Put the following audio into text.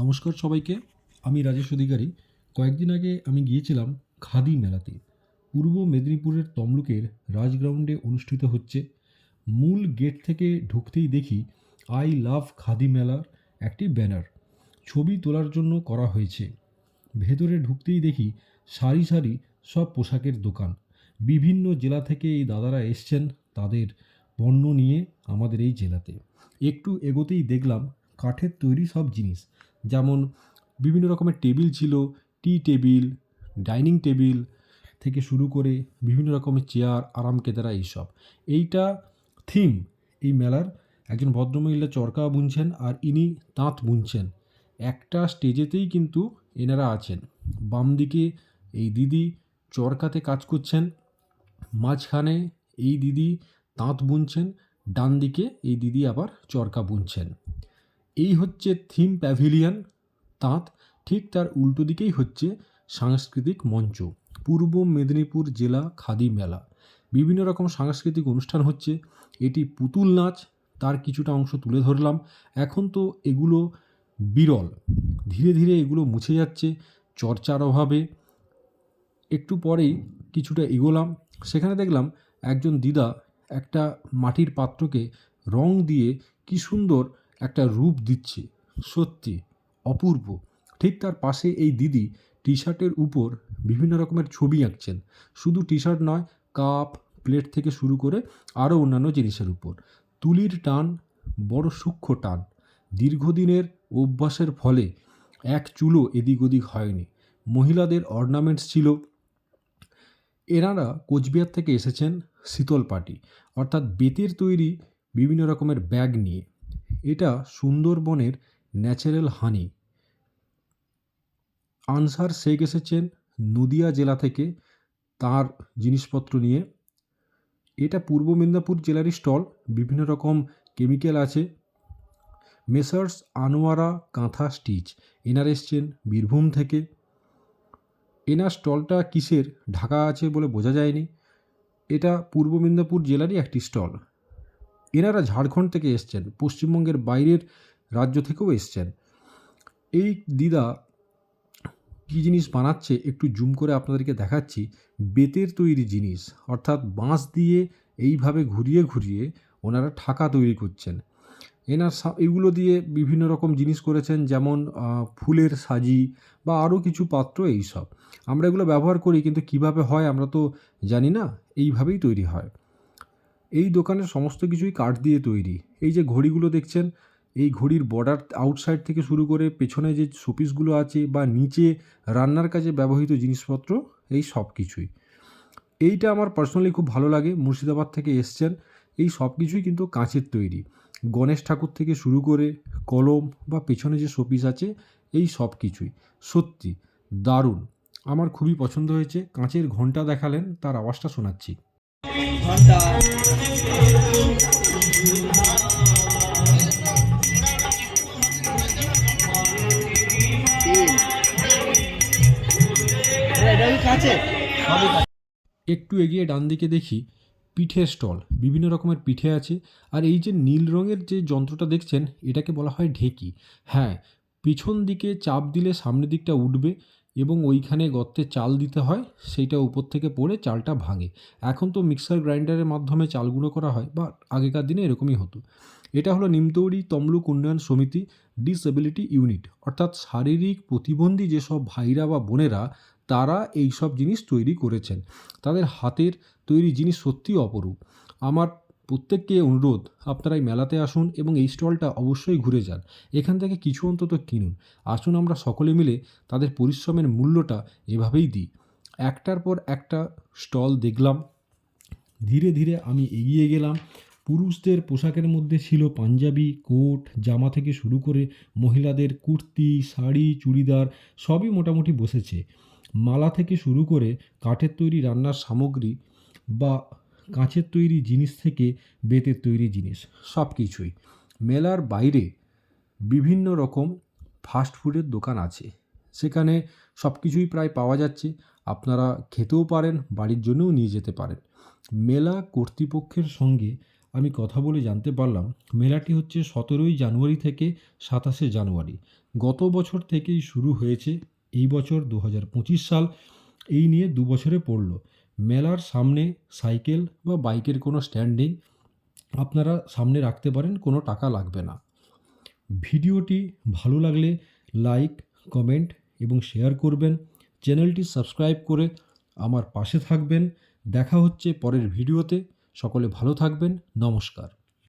নমস্কার সবাইকে। আমি রাজেশ অধিকারী। কয়েকদিন আগে আমি গিয়েছিলাম খাদি মেলাতে। পূর্ব মেদিনীপুরের তমলুকের রাজগ্রাউন্ডে অনুষ্ঠিত হচ্ছে। মূল গেট থেকে ঢুকতেই দেখি আই লাভ খাদি মেলার একটি ব্যানার। ছবি তোলার জন্য করা হয়েছে। ভেতরে ঢুকতেই দেখি সারি সারি সব পোশাকের দোকান। বিভিন্ন জেলা থেকে এই দাদারা এসছেন তাদের পণ্য নিয়ে আমাদের এই জেলাতে। একটু এগোতেই দেখলাম কাঠের তৈরি সব জিনিস। যেমন বিভিন্ন রকমের টেবিল ছিল, টি টেবিল, ডাইনিং টেবিল থেকে শুরু করে বিভিন্ন রকমের চেয়ার, আরাম কেদারা এইসব। এইটা থিম এই মেলার। একজন ভদ্রমহিলা চরকা বুনছেন আর ইনি তাঁত বুনছেন। একটা স্টেজেতেই কিন্তু এনারা আছেন। বাম দিকে এই দিদি চরকাতে কাজ করছেন, মাঝখানে এই দিদি তাঁত বুনছেন, ডান দিকে এই দিদি আবার চরকা বুনছেন। এই হচ্ছে থিম প্যাভিলিয়ন। তাঁত ঠিক তার উল্টো দিকেই হচ্ছে সাংস্কৃতিক মঞ্চ। পূর্ব মেদিনীপুর জেলা খাদি মেলা। বিভিন্ন রকম সাংস্কৃতিক অনুষ্ঠান হচ্ছে। এটি পুতুল নাচ, তার কিছুটা অংশ তুলে ধরলাম। এখন তো এগুলো বিরল। ধীরে ধীরে এগুলো মুছে যাচ্ছে চর্চার অভাবে। একটু পরেই কিছুটা এগোলাম। সেখানে দেখলাম একজন দিদা একটা মাটির পাত্রকে রং দিয়ে কি সুন্দর একটা রূপ দিচ্ছে, সত্যি, অপূর্ব। ঠিক তার পাশে এই দিদি টি শার্টের উপর বিভিন্ন রকমের ছবি আঁকছেন। শুধু টি শার্ট নয়, কাপ, প্লেট থেকে শুরু করে আরও অন্যান্য জিনিসের উপর। তুলির টান বড় সূক্ষ্ম টান। দীর্ঘদিনের অভ্যাসের ফলে এক চুলো এদিক ওদিক হয়নি। মহিলাদের অর্নামেন্টস ছিল। এনারা কোচবিহার থেকে এসেছেন শীতল পাটি। অর্থাৎ বেতের তৈরি বিভিন্ন রকমের ব্যাগ নিয়ে। এটা সুন্দরবনের ন্যাচারাল হানি। আনসার শেখ এসেছেন নদিয়া জেলা থেকে তার জিনিসপত্র নিয়ে। এটা পূর্ব মেদিনীপুর জেলারই স্টল, বিভিন্ন রকম কেমিক্যাল আছে। মেসার্স আনোয়ারা কাঁথা স্টিচ, এনার এসছেন বীরভূম থেকে। এনার স্টলটা কিসের, ঢাকা আছে বলে বোঝা যায়নি। এটা পূর্ব মেদিনীপুর জেলারই একটি স্টল। এনারা ঝাড়খণ্ড থেকে এসছেন, পশ্চিমবঙ্গের বাইরের রাজ্য থেকেও এসছেন। এই দিদা কী জিনিস বানাচ্ছে একটু জুম করে আপনাদেরকে দেখাচ্ছি। বেতের তৈরি জিনিস, অর্থাৎ বাঁশ দিয়ে এইভাবে ঘুরিয়ে ঘুরিয়ে ওনারা ঠাকা তৈরি করছেন। এনার এগুলো দিয়ে বিভিন্ন রকম জিনিস করেছেন, যেমন ফুলের সাজি বা আরও কিছু পাত্র এইসব। আমরা এগুলো ব্যবহার করি, কিন্তু কীভাবে হয় আমরা তো জানি না, এইভাবেই তৈরি হয়। এই দোকানের সমস্ত কিছুই কাঠ দিয়ে তৈরি। এই যে ঘড়িগুলো দেখছেন, এই ঘড়ির বর্ডার আউটসাইড থেকে শুরু করে পেছনে যে শোপিসগুলো আছে বা নিচে রান্নার কাজে ব্যবহৃত জিনিসপত্র, এই সব কিছুই। এইটা আমার পার্সোনালি খুব ভালো লাগে, মুর্শিদাবাদ থেকে এসছেন। এই সব কিছুই কিন্তু কাঁচের তৈরি। গণেশ ঠাকুর থেকে শুরু করে কলম বা পেছনে যে শোপিস আছে, এই সব কিছুই। সত্যি, দারুণ। আমার খুবই পছন্দ হয়েছে। কাঁচের ঘণ্টা দেখালেন, তার আওয়াজটা শোনাচ্ছি। একটু এগিয়ে ডান দিকে দেখি, পিঠের স্টল। বিভিন্ন রকমের পিঠে আছে। আর এই যে নীল রঙের যে যন্ত্রটা দেখছেন, এটাকে বলা হয় ঢেকি। হ্যাঁ পিছন দিকে চাপ দিলে সামনের দিকটা উঠবে। এবং ওইখানে গর্তে চাল দিতে হয়, সেইটা উপর থেকে পড়ে চালটা ভাঙে। এখন তো মিক্সার গ্রাইন্ডারের মাধ্যমে চাল গুঁড়ো করা হয় বা আগেকার দিনে এরকমই হতো। এটা হলো নিমতৌড়ি তমলুক উন্নয়ন সমিতি ডিসএবিলিটি ইউনিট অর্থাৎ শারীরিক প্রতিবন্ধী যেসব ভাইরা বা বোনেরা, তারা এই সব জিনিস তৈরি করেছেন। তাদের হাতের তৈরি জিনিস সত্যিই অপরূপ। আমার প্রত্যেককে অনুরোধ আপনারা এই মেলাতে আসুন এবং এই স্টলটা অবশ্যই ঘুরে যান। এখান থেকে কিছু অন্তত কিনুন। আসুন আমরা সকলে মিলে তাদের পরিশ্রমের মূল্যটা এভাবেই দিই। একটার পর একটা স্টল দেখলাম। ধীরে ধীরে আমি এগিয়ে গেলাম। পুরুষদের পোশাকের মধ্যে ছিল পাঞ্জাবি, কোট, জামা থেকে শুরু করে মহিলাদের কুর্তি, শাড়ি, চুড়িদার সবই মোটামুটি বসেছে। মালা থেকে শুরু করে কাঠের তৈরি রান্নার সামগ্রী বা কাঁচের তৈরি জিনিস থেকে বেতের তৈরি জিনিস, সব কিছুই। মেলার বাইরে বিভিন্ন রকম ফাস্ট ফুডের দোকান আছে। সেখানে সব কিছুই প্রায় পাওয়া যাচ্ছে। আপনারা খেতেও পারেন, বাড়ির জন্যও নিয়ে যেতে পারেন। মেলা কর্তৃপক্ষের সঙ্গে আমি কথা বলে জানতে পারলাম, মেলাটি হচ্ছে সতেরোই জানুয়ারি থেকে সাতাশে জানুয়ারি। গত বছর থেকেই শুরু হয়েছে, এই বছর দু হাজার পঁচিশ সাল, এই নিয়ে দু বছরে পড়ল। মেলার সামনে সাইকেল বা বাইকের কোনো স্ট্যান্ড নেই আপনারা সামনে রাখতে পারেন, কোনো টাকা লাগবে না। ভিডিওটি ভালো লাগলে লাইক, কমেন্ট এবং শেয়ার করবেন। চ্যানেলটি সাবস্ক্রাইব করে আমার পাশে থাকবেন। দেখা হচ্ছে পরের ভিডিওতে। সকলে ভালো থাকবেন। নমস্কার।